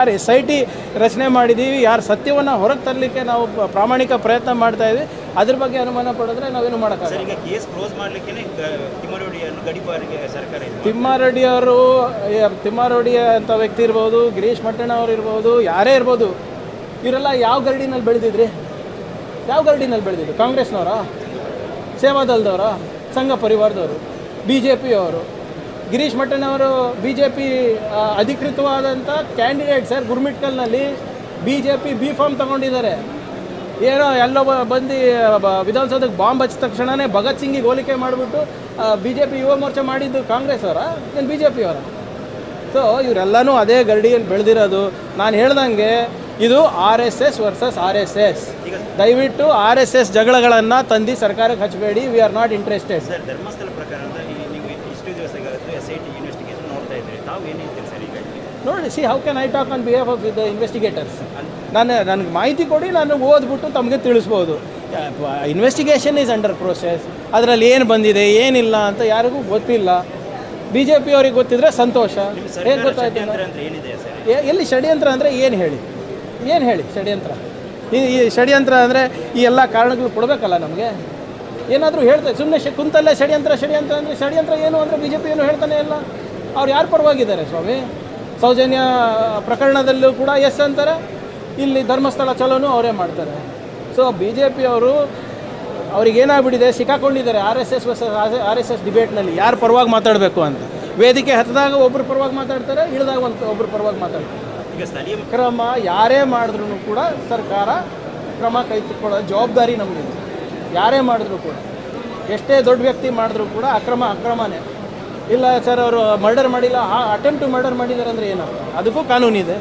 ಯಾರು S I T ರಚನೆ ಮಾಡಿದ್ದೀವಿ ಯಾರು ಸತ್ಯವನ್ನು ಹೊರಗೆ ತರಲಿಕ್ಕೆ ನಾವು ಪ್ರಾಮಾಣಿಕ ಪ್ರಯತ್ನ ಮಾಡ್ತಾ ಇದ್ವಿ. ಅದ್ರ ಬಗ್ಗೆ ಅನುಮಾನ ಪಡಿದ್ರೆ ನಾವೇನು ಮಾಡೋಕ್ಕಾಗಲ್ಲ. ಸರ್ ಈಗ ಕೇಸ್ ಕ್ಲೋಸ್ ಮಾಡ್ಲಿಕ್ಕೆ ತಿಮ್ಮರೋಡಿಯನ್ನು ಗಡಿಪಾರಿಗೆ ಸರ್ಕಾರ ಇದು ತಿಮ್ಮಾರೆಡ್ಡಿ ಅವರು ತಿಮ್ಮಾರೆಡ್ಡಿ ಅಂತ ವ್ಯಕ್ತಿ ಇರ್ಬೋದು ಗಿರೀಶ್ ಮಟ್ಟಣ್ಣ ಅವ್ರು ಇರ್ಬೋದು ಯಾರೇ ಇರ್ಬೋದು ಇವರೆಲ್ಲ ಯಾವ ಗರಡಿನಲ್ಲಿ ಬೆಳೆದಿದ್ರಿ? ಯಾವ ಗರಡಿನಲ್ಲಿ ಬೆಳೆದಿದ್ರು ಕಾಂಗ್ರೆಸ್ನವರ? ಸೇವಾದಲ್ದವರ ಸಂಘ ಪರಿವಾರದವರು? ಬಿ ಜೆ ಪಿಯವರು ಗಿರೀಶ್ ಮಠನವರು ಬಿ ಜೆ ಪಿ ಅಧಿಕೃತವಾದಂಥ candidate sir ಗುರ್ಮಿಟ್ಕಲ್ನಲ್ಲಿ B J P B form ತಗೊಂಡಿದ್ದಾರೆ. ಏನೋ ಎಲ್ಲೋ ಬಂದು ವಿಧಾನಸೌಧಕ್ಕೆ ಬಾಂಬ್ ಹಚ್ಚಿದ ತಕ್ಷಣವೇ ಭಗತ್ ಸಿಂಗಿಗೆ ಹೋಲಿಕೆ ಮಾಡಿಬಿಟ್ಟು B J P Yuva Morcha ಮಾಡಿದ್ದು ಕಾಂಗ್ರೆಸ್ ಅವರ? ಏನು ಬಿ ಜೆ ಪಿಯವರ ಸೊ ಇವರೆಲ್ಲನೂ ಅದೇ ಗರಡಿಯಲ್ಲಿ ಬೆಳೆದಿರೋದು. ನಾನು ಹೇಳ್ದಂಗೆ ಇದು R S S versus R S S ದಯವಿಟ್ಟು ಆರ್ ಎಸ್ ಎಸ್ ಜಗಳಗಳನ್ನು ತಂದು ಸರ್ಕಾರಕ್ಕೆ ಹಚ್ಚಬೇಡಿ we are not interested Dharmasthala ಪ್ರಕರಣದ ಈ ನೀವು ಇಷ್ಟು ದಿವಸ ಎಸ್ ಐ ಟಿ ಇನ್ವೆಸ್ಟಿಗೇಷನ್ ನೋಡ್ತಾ ಇದ್ದೀರಿ ತಾವು ಏನು ಹೇಳ್ತೀರಿ ಸರ್ ಈಗ? ನೋಡಿ see how can I talk on behave of the investigators ನಾನು ನನಗೆ ಮಾಹಿತಿ ಕೊಡಿ ನಾನು ಓದ್ಬಿಟ್ಟು ತಮಗೆ ತಿಳಿಸ್ಬೋದು. ಇನ್ವೆಸ್ಟಿಗೇಷನ್ ಈಸ್ ಅಂಡರ್ ಪ್ರೋಸೆಸ್ ಅದರಲ್ಲಿ ಏನು ಬಂದಿದೆ ಏನಿಲ್ಲ ಅಂತ ಯಾರಿಗೂ ಗೊತ್ತಿಲ್ಲ. ಬಿ ಜೆ ಪಿಯವ್ರಿಗೆ ಗೊತ್ತಿದ್ರೆ ಸಂತೋಷ. ಏನು ಗೊತ್ತಾಯ್ತು? ಎಲ್ಲಿ ಷಡ್ಯಂತ್ರ ಅಂದರೆ ಏನು ಹೇಳಿ? ಏನು ಹೇಳಿ ಷಡ್ಯಂತ್ರ? ಈ ಈ ಷಡ್ಯಂತ್ರ ಅಂದರೆ ಈ ಎಲ್ಲ ಕಾರಣಗಳು ಕೊಡಬೇಕಲ್ಲ ನಮಗೆ? ಏನಾದರೂ ಹೇಳ್ತಾರೆ ಸುಮ್ಮನೆ ಶ ಕುಂತಲ್ಲೇ ಷಡ್ಯಂತ್ರ ಷಡ್ಯಂತ್ರ ಅಂದರೆ ಷಡ್ಯಂತ್ರ ಏನು ಅಂದರೆ ಬಿ ಜೆ ಪಿ ಏನು ಹೇಳ್ತಾನೆ ಇಲ್ಲ. ಅವ್ರು ಯಾರು ಪರವಾಗಿದ್ದಾರೆ ಸ್ವಾಮಿ? ಸೌಜನ್ಯ ಪ್ರಕರಣದಲ್ಲೂ ಕೂಡ ಎಸ್ ಅಂತಾರೆ ಇಲ್ಲಿ ಧರ್ಮಸ್ಥಳ ಚಲೋನು ಅವರೇ ಮಾಡ್ತಾರೆ. ಸೊ ಬಿ ಜೆ ಪಿಯವರು ಅವರು ಅವ್ರಿಗೇನಾಗ್ಬಿಟ್ಟಿದೆ ಸಿಕ್ಕಾಕೊಂಡಿದ್ದಾರೆ R S S R S S ಡಿಬೇಟ್ನಲ್ಲಿ ಯಾರು ಪರವಾಗಿ ಮಾತಾಡಬೇಕು ಅಂತ. ವೇದಿಕೆ ಹತ್ತಿದಾಗ ಒಬ್ಬರು ಪರವಾಗಿ ಮಾತಾಡ್ತಾರೆ ಇಳಿದಾಗ ಒಂದು ಒಬ್ಬರು ಪರವಾಗಿ ಮಾತಾಡ್ತಾರೆ. ಕ್ರಮ ಯಾರೇ ಮಾಡಿದ್ರು ಕೂಡ ಸರ್ಕಾರ ಕ್ರಮ ಕೈ ಜವಾಬ್ದಾರಿ ನಮಗಿದೆ. ಯಾರೇ ಮಾಡಿದ್ರು ಕೂಡ, ಎಷ್ಟೇ ದೊಡ್ಡ ವ್ಯಕ್ತಿ ಮಾಡಿದ್ರು ಕೂಡ ಅಕ್ರಮ, ಅಕ್ರಮನೇ. ಇಲ್ಲ ಸರ್, ಅವರು ಮರ್ಡರ್ ಮಾಡಿಲ್ಲ ಅಟೆಂಪ್ಟ್ ಮರ್ಡರ್ ಮಾಡಿದ್ದಾರೆ ಅಂದರೆ ಏನಪ್ಪ ಅದಕ್ಕೂ ಕಾನೂನಿದೆ.